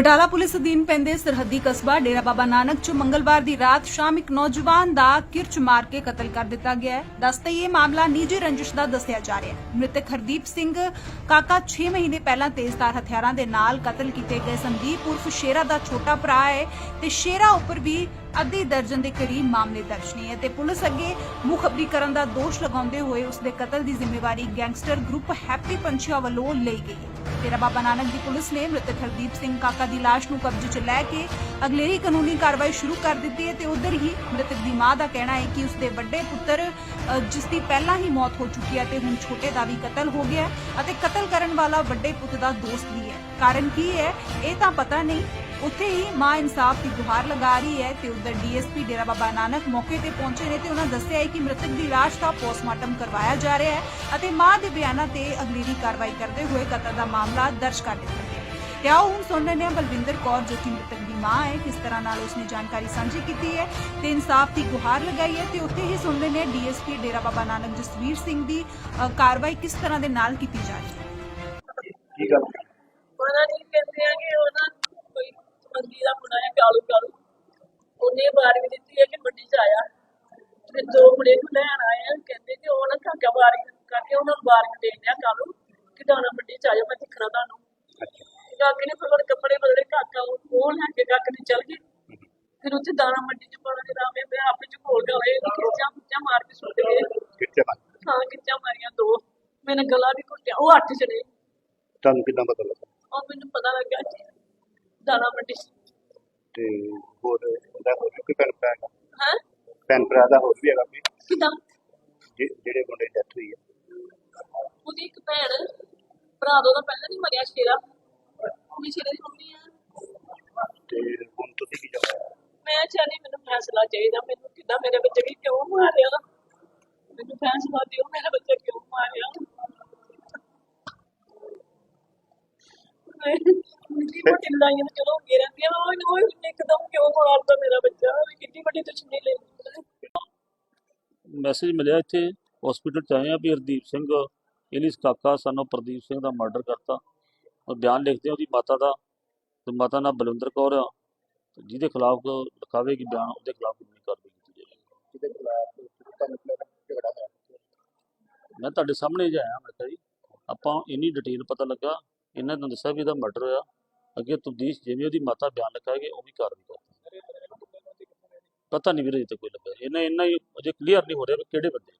Batala police ਅਧੀਨ ਪੈਂਦੇ ਸਰਹੱਦੀ ਕਸਬਾ ਡੇਰਾ ਬਾਬਾ ਨਾਨਕ ਚ ਮੰਗਲਵਾਰ ਦੀ ਰਾਤ ਸ਼ਾਮ ਇੱਕ ਨੌਜਵਾਨ ਦਾ ਕਿਰਚ ਮਾਰ ਕੇ ਕਤਲ ਕਰ ਦਿੱਤਾ ਗਿਆ ਹੈ। ਦੱਸਦੇ ਇਹ ਮਾਮਲਾ ਨਿੱਜੀ ਰੰਜਿਸ਼ ਦਾ ਦੱਸਿਆ ਜਾ ਰਿਹਾ ਹੈ। ਮ੍ਰਿਤਕ ਹਰਦੀਪ ਸਿੰਘ ਕਾਕਾ 6 ਮਹੀਨੇ ਪਹਿਲਾਂ ਤੇਜ਼ਧਾਰ ਹਥਿਆਰਾਂ ਦੇ ਨਾਲ ਕਤਲ ਕੀਤੇ ਗਏ। ਸੰਦੀਪ ਉਰਫ ਸ਼ੇਰਾ ਦਾ ਛੋਟਾ ਭਰਾ ਹੈ ਤੇ ਸ਼ੇਰਾ ਉੱਪਰ ਵੀ ਅੱਧੀ ਦਰਜਨ ਦੇ ਕਰੀਬ ਮਾਮਲੇ ਦਰਜ ਨੇ ਅਤੇ ਪੁਲਿਸ ਅੱਗੇ ਮੁਖਬਰੀ ਕਰਨ ਦਾ ਦੋਸ਼ ਲਗਾਉਂਦੇ ਹੋਏ ਉਸ ਦੇ ਕਤਲ ਦੀ ਜ਼ਿੰਮੇਵਾਰੀ ਗੈਂਗਸਟਰ ਗਰੁੱਪ ਹੈਪੀ ਪੰਛੀਆ ਵੱਲੋਂ ਲਈ ਗਈ। ਤੇਰਾ ਬਾਬਾ ਨਾਨਕ ਦੀ ਪੁਲਿਸ ਨੇ ਮ੍ਰਿਤਕ ਹਰਦੀਪ ਸਿੰਘ ਕਾਕਾ ਦੀ ਲਾਸ਼ ਨੂੰ ਕਬਜ਼ੇ 'ਚ ਲੈ ਕੇ ਅਗਲੇਰੀ ਕਾਨੂੰਨੀ ਕਾਰਵਾਈ ਸ਼ੁਰੂ ਕਰ ਦਿੱਤੀ ਹੈ ਤੇ ਉਧਰ ਹੀ ਮ੍ਰਿਤਕ ਦੀ ਮਾਂ ਦਾ ਕਹਿਣਾ ਹੈ ਕਿ ਉਸ ਦੇ ਵੱਡੇ ਪੁੱਤਰ ਜਿਸ ਦੀ ਪਹਿਲਾਂ ਹੀ ਮੌਤ ਹੋ ਚੁੱਕੀ ਹੈ ਤੇ ਹੁਣ ਛੋਟੇ ਦਾ ਵੀ ਕਤਲ ਹੋ ਗਿਆ ਅਤੇ ਕਤਲ ਕਰਨ ਵਾਲਾ ਵੱਡੇ ਪੁੱਤ ਦਾ ਦੋਸਤ ਵੀ ਹੈ। ਕਾਰਨ ਕੀ ਹੈ, ਇਹ ਤਾਂ ਪਤਾ ਨਹੀਂ ਉੱਥੇ ਹੀ ਮਾਂ ਇਨਸਾਫ ਦੀ ਗੁਹਾਰ ਲਗਾ ਰਹੀ ਹੈ ਤੇ ਉਧਰ ਡੀਐਸਪੀ ਡੇਰਾ ਬਾਬਾ ਨਾਨਕ ਮੌਕੇ ਤੇ ਪਹੁੰਚੇ ਨੇ ਤੇ ਉਹਨਾਂ ਦੱਸਿਆ ਹੈ ਕਿ ਮ੍ਰਿਤਕ ਦੀ ਲਾਸ਼ ਦਾ ਪੋਸਟਮਾਰਟਮ ਕਰਵਾਇਆ ਜਾ ਰਿਹਾ ਹੈ ਅਤੇ ਮਾਂ ਦੇ ਬਿਆਨਾਂ ਤੇ ਅਗਲੇਰੀ ਕਾਰਵਾਈ ਕਰਦੇ ਹੋਏ ਕਤਲ ਦਾ ਮਾਮਲਾ ਦਰਜ ਕਰ ਦਿੱਤਾ ਗਿਆ ਹੈ। ਤੇ ਆਓ ਹੁਣ ਸੁਣ ਲੈਂਦੇ ਹਾਂ ਬਲਵਿੰਦਰ ਕੌਰ ਜੋ ਕਿ ਮ੍ਰਿਤਕ ਦੀ ਮਾਂ ਹੈ ਕਿਸ ਤਰ੍ਹਾਂ ਨਾਲ ਉਸਨੇ ਜਾਣਕਾਰੀ ਸਾਂਝੀ ਕੀਤੀ ਹੈ ਤੇ ਇਨਸਾਫ ਦੀ ਗੁਹਾਰ ਲਗਾਈ ਹੈ ਤੇ ਉੱਥੇ ਹੀ ਸੁਣ ਲੈਂਦੇ ਹਾਂ ਡੀਐਸਪੀ ਡੇਰਾ ਬਾਬਾ ਨਾਨਕ ਜਸਵੀਰ ਸਿੰਘ ਦੀ ਕਾਰਵਾਈ ਕਿਸ ਤਰ੍ਹਾਂ ਦੇ ਨਾਲ ਕੀਤੀ ਜਾ ਰਹੀ ਹੈ ਕੀ ਗੱਲ ਉਹਨਾਂ ਨੇ ਕਹਿੰਦੇ ਆ ਕਿ ਮੰਦੀ ਦਾ ਮੁੰਡਾ ਹੈ ਕਾਲੂ ਕਾਲੂ ਉਹਨੇ ਬਾਰੀ ਦਿੱਤੀ ਹੈ ਕਿ ਮੰਡੀ ਚ ਆਇਆ। ਤੇ ਦੋ ਮੁੰਡੇ ਨੂੰ ਲੈਣ ਆਏ ਆ ਕਹਿੰਦੇ ਕਿ ਉਹ ਨਾ ਕਾਕਾ ਬਾਰੀ ਕਰਕੇ ਉਹਨਾਂ ਨੂੰ ਬਾਰੀ ਦੇ ਦਿਆ ਕਾਲੂ ਕਿ ਦਾਣਾ ਮੰਡੀ ਚ ਆਜੋ ਮੈਂ ਦਿਖਣਾ ਤੁਹਾਨੂੰ। ਕਾਕੇ ਨੇ ਫਿਰ ਕੱਪੜੇ ਬਦਲੇ ਕਾਕਾ ਉਹ ਲੈ ਕੇ ਕਾਕੇ ਨੇ ਚਲ ਗਏ। ਫਿਰ ਉੱਥੇ ਦਾਣਾ ਮੰਡੀ ਚ ਪਾਉਣ ਦੇ ਰਾਮੇ ਮੈਂ ਆਪੇ ਚ ਕੇ ਹੋਏ ਖਿੱਚਾਂ ਖਿੱਚਾਂ ਮਾਰ ਕੇ ਸੁੱਟ ਗਏ। ਕਿੱਥੇ ਹਾਂ ਖਿੱਚਾਂ ਮਾਰੀਆਂ ਦੋ। ਮੈਨੇ ਗਲਾ ਵੀ ਘੁੱਟਿਆ ਉਹ ਅੱਠ ਜਣੇ। ਤੁਹਾਨੂੰ ਕਿੰਨਾ ਪਤਾ ਲੱਗਾ? ਉਹ ਮੈਨੂੰ ਪਤਾ ਲੱਗਾ ਕਿ ਦਾਣਾ ਮੰਡੀ ਤੇ ਹੋਰ ਇਹਦਾ ਵੀ ਕੋਈ ਭੈਣ ਭਰਾ ਹੈ? ਭੈਣ ਭਰਾ ਦਾ ਹੋਰ ਵੀ ਹੈਗਾ ਕੋਈ? ਕਿਦਾਂ? ਜਿਹੜੇ ਮੁੰਡੇ ਦੀ ਡੈਥ ਹੋਈ ਹੈ ਉਹਦੀ ਇੱਕ ਭੈਣ ਭਰਾ ਦਾ ਉਹਦਾ ਪਹਿਲਾਂ ਨਹੀਂ ਮਰਿਆ ਸ਼ੇਰਾ ਉਹ ਵੀ ਸ਼ੇਰੇ ਦੀ ਮੰਮੀ ਆ। ਤੇ ਹੁਣ ਤੁਸੀਂ ਕੀ ਚਾਹੁੰਦੇ ਹੋ? ਮੈਂ ਚਾਹਨੀ ਮੈਨੂੰ ਫੈਸਲਾ ਚਾਹੀਦਾ ਮੈਨੂੰ ਕਿਦਾਂ ਮੇਰੇ ਬੱਚੇ ਵੀ ਕਿਉਂ ਮਾਰਿਆ? ਮੈਨੂੰ ਫੈਸਲਾ ਦਿਓ ਮੇਰਾ ਬੱਚਾ ਕਿਉਂ ਮਾਰਿਆ? ਮਿੱਟੀ ਮੋਟੀ ਲੜਾਈਆਂ ਤਾਂ ਚਲੋ ਹੁੰਦੀਆਂ ਰਹਿੰਦੀਆਂ ਉਹ ਉਹ ਇੱਕਦਮ ਕਿਉਂ ਮਾਰਦਾ ਮੇਰਾ ਬੱਚਾ? ਉਹ ਕਿੰਨੀ ਵੱਡੀ ਦੁਸ਼ਮਣੀ ਲੈ ਲਈ ਮੈਸੇਜ ਮਿਲਿਆ ਇੱਥੇ ਹਸਪੀਟਲ ਚ ਆਏ ਆ ਵੀ ਹਰਦੀਪ ਸਿੰਘ ਇਹਲੀਸ ਕਾਕਾ ਸਾਨੂੰ ਪ੍ਰਦੀਪ ਸਿੰਘ ਦਾ ਮਰਡਰ ਕਰਤਾ। ਉਹ ਬਿਆਨ ਲਿਖਦੇ ਆ ਉਹਦੀ ਮਾਤਾ ਦਾ ਤੇ ਮਾਤਾ ਨਾਲ ਬਲਵਿੰਦਰ ਕੌਰ ਆ ਤੇ ਜਿਹਦੇ ਖਿਲਾਫ ਲਿਖਾਵੇਗੀ ਬਿਆਨ ਉਹਦੇ ਖਿਲਾਫ ਕਾਨੂੰਨੀ ਕਾਰਵਾਈ ਕੀਤੀ ਜਾਏਗੀ ਜਿਹਦੇ ਖਿਲਾਫ ਝਗੜਾ ਹੋਇਆ। ਮੈਂ ਤੁਹਾਡੇ ਸਾਹਮਣੇ ਹੀ ਆਇਆ ਮੈਂ ਕਿਹਾ ਜੀ ਆਪਾਂ ਇੰਨੀ ਡਿਟੇਲ ਪਤਾ ਲੱਗਾ ਇਹਨਾਂ ਨੇ ਦੱਸਿਆ ਵੀ ਇਹਦਾ ਮਰਡਰ ਹੋਇਆ। ਅੱਗੇ ਤਬਦੀਸ਼ ਜਿਵੇਂ ਉਹਦੀ ਮਾਤਾ ਬਿਆਨ ਲਿਖਾਏਗੀ, ਉਹ ਵੀ ਕਾਰਵਾਈ ਕਰਦੇ ਪਤਾ ਨਹੀਂ ਵੀਰੇ ਅਜੇ ਤੱਕ ਕੋਈ ਲੱਗਾ ਇਹਨਾਂ ਇੰਨਾ ਹੀ ਅਜੇ ਕਲੀਅਰ ਨਹੀਂ ਹੋ ਰਿਹਾ ਵੀ ਕਿਹੜੇ ਬੰਦੇ